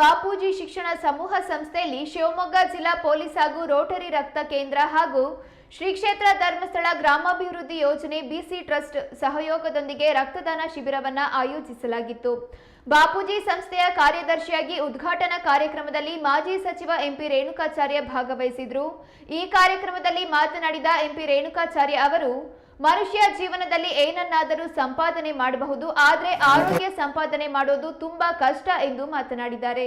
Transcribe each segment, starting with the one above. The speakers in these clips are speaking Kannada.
ಬಾಪೂಜಿ ಶಿಕ್ಷಣ ಸಮೂಹ ಸಂಸ್ಥೆಯಲ್ಲಿ ಶಿವಮೊಗ್ಗ ಜಿಲ್ಲಾ ಪೊಲೀಸ್ ಹಾಗೂ ರೋಟರಿ ರಕ್ತ ಕೇಂದ್ರ ಹಾಗೂ ಶ್ರೀ ಕ್ಷೇತ್ರ ಧರ್ಮಸ್ಥಳ ಗ್ರಾಮಾಭಿವೃದ್ಧಿ ಯೋಜನೆ ಬಿಸಿ ಟ್ರಸ್ಟ್ ಸಹಯೋಗದೊಂದಿಗೆ ರಕ್ತದಾನ ಶಿಬಿರವನ್ನು ಆಯೋಜಿಸಲಾಗಿತ್ತು. ಬಾಪೂಜಿ ಸಂಸ್ಥೆಯ ಕಾರ್ಯದರ್ಶಿಯಾಗಿ ಉದ್ಘಾಟನಾ ಕಾರ್ಯಕ್ರಮದಲ್ಲಿ ಮಾಜಿ ಸಚಿವ ಎಂಪಿ ರೇಣುಕಾಚಾರ್ಯ ಭಾಗವಹಿಸಿದ್ರು. ಈ ಕಾರ್ಯಕ್ರಮದಲ್ಲಿ ಮಾತನಾಡಿದ ಎಂಪಿ ರೇಣುಕಾಚಾರ್ಯ ಅವರು ಮನುಷ್ಯ ಜೀವನದಲ್ಲಿ ಏನನ್ನಾದರೂ ಸಂಪಾದನೆ ಮಾಡಬಹುದು ಆದರೆ ಆರೋಗ್ಯ ಸಂಪಾದನೆ ಮಾಡೋದು ತುಂಬಾ ಕಷ್ಟ ಎಂದು ಮಾತನಾಡಿದ್ದಾರೆ.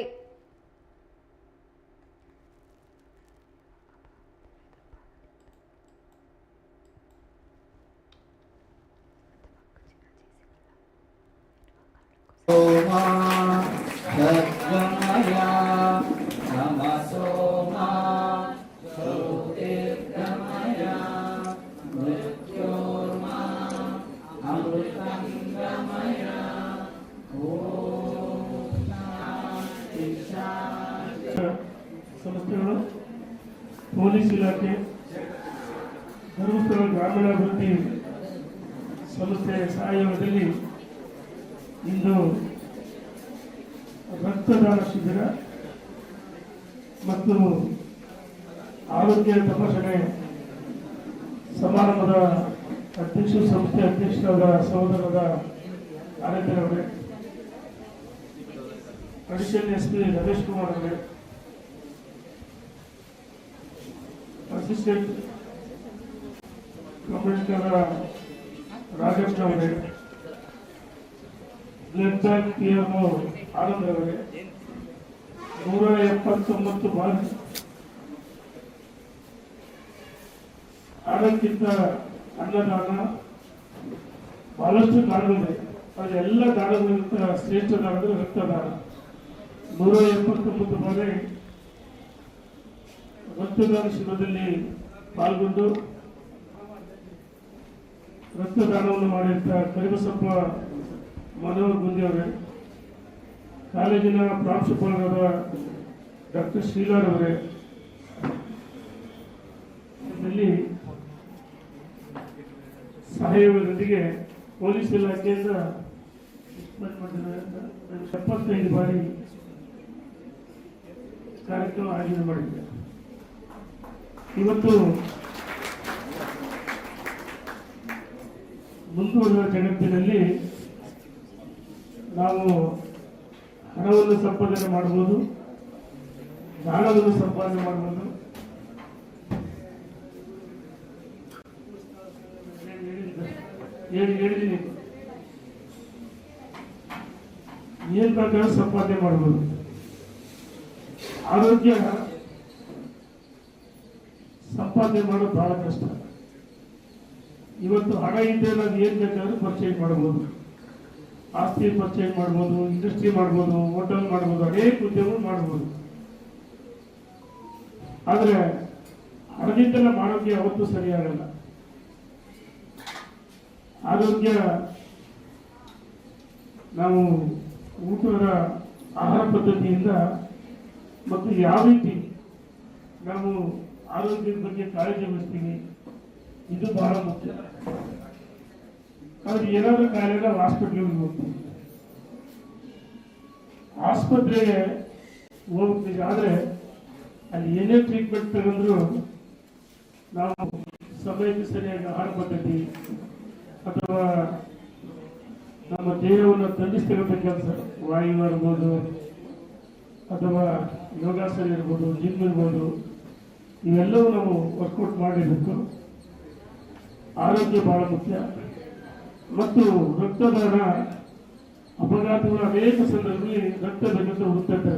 ಪೊಲೀಸ್ ಇಲಾಖೆ, ಧರ್ಮಸ್ಥಳ ಗ್ರಾಮೀಣಾಭಿವೃದ್ಧಿ ಸಂಸ್ಥೆಯ ಸಹಯೋಗದಲ್ಲಿ ಇಂದು ರಕ್ತದಾನ ಶಿಬಿರ ಮತ್ತು ಆರೋಗ್ಯ ತಪಾಸಣೆ ಸಮಾರಂಭದ ಅಧ್ಯಕ್ಷ ಸಂಸ್ಥೆ ಅಧ್ಯಕ್ಷರಾದ ಸಹೋದರದ ಆರೋಗ್ಯ ಅವರೇ addition S P Ramesh Kumar ಅವರೇ ಅಸಿಸ್ಟೆಂಟ್ ಕಮಿಷನರ್ ರಾಜೇಶ್ ಅವರೇ blood bank P M Anand ಅವರೇ. ನೂರ ಎಪ್ಪತ್ತೊಂಬತ್ತು ಬಾರಿ ಆಡಕ್ಕಿಂತ ಅನ್ನದಾನ ಬಹಳಷ್ಟು ದಾನಗಳಿದೆ. ಅದೆಲ್ಲ ದಾನಗಳಿಗಿಂತ ಶ್ರೇಷ್ಠ ದಾನಗಳು ರಕ್ತದಾನ. ನೂರ ಎಪ್ಪತ್ತೊಂಬತ್ತು ಬಾರಿ ರಕ್ತದಾನ ಶಿಬಿರದಲ್ಲಿ ಪಾಲ್ಗೊಂಡು ರಕ್ತದಾನವನ್ನು ಮಾಡಿದಂಥ ಕರಿಬಸಪ್ಪ ಮನೋಹರ್ ಗುಂದಿ ಅವರೇ, ಕಾಲೇಜಿನ ಪ್ರಾಂಶುಪಾಲರಾದ ಡಾಕ್ಟರ್ ಶ್ರೀಲಾರವರೇ ಇದರಲ್ಲಿ ಸಹಯೋಗದೊಂದಿಗೆ ಪೊಲೀಸ್ ಇಲಾಖೆಯಿಂದ ಎಪ್ಪತ್ತೈದು ಬಾರಿ ಕಾರ್ಯಕ್ರಮ ಆಯೋಜನೆ ಮಾಡಿದ್ದೆ. ಇವತ್ತು ಮುಂದುವರಿದ ಜಗತ್ತಿನಲ್ಲಿ ನಾವು ಹಣವನ್ನು ಸಂಪಾದನೆ ಮಾಡಬಹುದು ಜ್ಞಾನವನ್ನು ಸಂಪಾದನೆ ಹೇಳಿದ್ದೀನಿ ಏನ್ ಪ್ರಕಾರ ಸಂಪಾದನೆ ಮಾಡಬಹುದು? ಆರೋಗ್ಯ ಸಂಪಾದನೆ ಮಾಡೋದು ಬಹಳ ಕಷ್ಟ. ಇವತ್ತು ಹಣ ಇದ್ದರೆ ನಾವು ಏನ್ ಬೇಕಾದ್ರೂ ಪರ್ಚೇಸ್ ಮಾಡಬಹುದು ಆಸ್ತಿ ಪರ್ಚೇಸ್ ಮಾಡ್ಬೋದು ಇಂಡಸ್ಟ್ರಿ ಮಾಡ್ಬೋದು ಹೋಟೆಲ್ ಮಾಡ್ಬೋದು, ಅನೇಕ ಉದ್ಯಮ ಮಾಡ್ಬೋದು. ಆದ್ರೆ ಹಣದಿಂದ ಮಾಡೋಕೆ ಯಾವತ್ತೂ ಸರಿಯಾಗಲ್ಲ ಆರೋಗ್ಯ, ನಾವು ಊಟದ ಆಹಾರ ಪದ್ಧತಿಯಿಂದ ಮತ್ತು ಯಾವ ರೀತಿ ನಾವು ಆರೋಗ್ಯದ ಬಗ್ಗೆ ಕಾಳಜಿ ವಹಿಸ್ತೀವಿ. ಇದು ಬಹಳ ಮುಖ್ಯ. ಆದ್ರೆ ಏನಾದ್ರೂ ಕಾಯಿಲೆ ಹಾಸ್ಪಿಟ್ಲಿಗೆ ಹೋಗ್ತೀವಿ. ಆಸ್ಪತ್ರೆಗೆ ಹೋಗ್ತೀವಿ ಆದ್ರೆ ಅಲ್ಲಿ ಏನೇ ಟ್ರೀಟ್ಮೆಂಟ್ ತಗೊಂಡ್ರು ನಾವು ಸಮಯಕ್ಕೆ ಸರಿಯಾಗಿ ಆಹಾರ ಪದ್ಧತಿ ಅಥವಾ ನಮ್ಮ ದೇಹವನ್ನು ತಂಡಿಸ್ತಕ್ಕಂಥ ಕೆಲಸ ವಾಯು ಇರ್ಬೋದು ಅಥವಾ ಯೋಗಾಸನ ಇರ್ಬೋದು ಜಿಮ್ ಇರ್ಬೋದು ಇವೆಲ್ಲವೂ ನಾವು ವರ್ಕೌಟ್ ಮಾಡಿರಬೇಕು ಆರೋಗ್ಯ ಬಹಳ ಮುಖ್ಯ. ಮತ್ತು ರಕ್ತದಾನ ಅಪಘಾತಗಳು ಅನೇಕ ಸಂದರ್ಭದಲ್ಲಿ ರಕ್ತ ಬೇಕಂತ ಹುಡುಕ್ತಾರೆ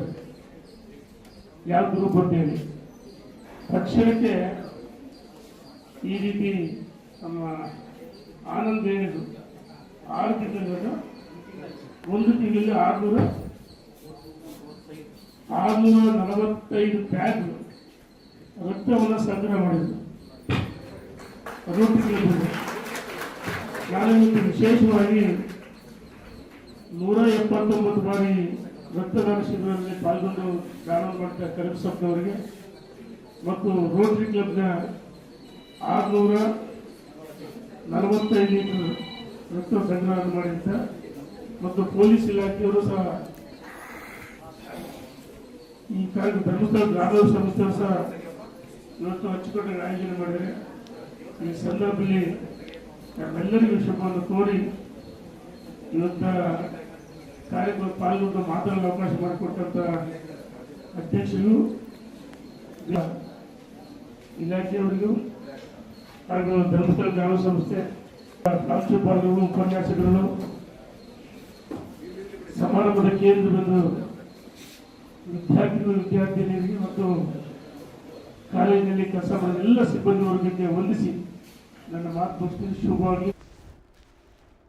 ಯಾವ ಗ್ರೂಪ್ ಅಂತೇಳಿ ತಕ್ಷಣಕ್ಕೆ ಈ ರೀತಿ ನಮ್ಮ ಆನಂದ್ ಏನಿದ್ರು ಆರು ತಿಂಗಳ ಒಂದು ತಿಂಗಳಲ್ಲಿ ಆರ್ನೂರ, ಆರುನೂರ ನಲವತ್ತೈದು ಬ್ಯಾಗ್ ರಕ್ತವನ್ನು ಸಂಗ್ರಹ ಮಾಡಿದ್ರು. ರೋಟಿಗೆ ನಾನು ವಿಶೇಷವಾಗಿ ನೂರ ಎಪ್ಪತ್ತೊಂಬತ್ತು ಬಾರಿ ರಕ್ತದಾನ ಶಿಬಿರದಲ್ಲಿ ಪಾಲ್ಗೊಂಡು ದಾನ ಮಾಡಿದ ಕರಪ್ಸಪ್ಪನವರಿಗೆ ಮತ್ತು ರೋಟರಿ ಕ್ಲಬ್ನ ಆರುನೂರ ನಲವತ್ತೈದು ಲೀಟರ್ ರಕ್ತ ಸಂಗ್ರಹ ಮಾಡಿದ್ದ ಮತ್ತು ಪೊಲೀಸ್ ಇಲಾಖೆಯವರು ಸಹ ಈ ಕಾರ್ಯ ಧರ್ಮಸ್ಥಳ ಗ್ರಾಮ ಸಂಸ್ಥೆ ಸಹ ಇವತ್ತು ಅಚ್ಚುಕಟ್ಟಾಗಿ ಆಯೋಜನೆ ಮಾಡಿದರೆ ಈ ಸಂದರ್ಭದಲ್ಲಿ ನಮ್ಮೆಲ್ಲರಿಗೂ ಶುಭವನ್ನು ಕೋರಿ ಇವತ್ತ ಕಾರ್ಯಕ್ರಮ ಪಾಲ್ಗೊಂಡು ಮಾತಾಡಲು ಅವಕಾಶ ಮಾಡಿಕೊಟ್ಟಂತ ಅಧ್ಯಕ್ಷರು, ಇಲಾಖೆಯವರಿಗೂ ಹಾಗೂ ಧರ್ಮಸ್ಥಳ ಗ್ರಾಮ ಸಂಸ್ಥೆ, ಪ್ರಾಂಶುಪಾಲರು, ಉಪನ್ಯಾಸಕರು, ಸಮಾರಂಭದ ಕೇಂದ್ರ ಬಂದು ವಿದ್ಯಾರ್ಥಿಗಳು, ವಿದ್ಯಾರ್ಥಿನಿಯರಿಗೆ ಮತ್ತು ಕಾಲೇಜಿನಲ್ಲಿ ಕೆಲಸ ಮಾಡಿದ ಎಲ್ಲ ಸಿಬ್ಬಂದಿ ವರ್ಗಕ್ಕೆ ವಂದಿಸಿ ನನ್ನ ಮಾತು ಮುಗಿಸ್ತೀನಿ. ಶುಭವಾಗಿ.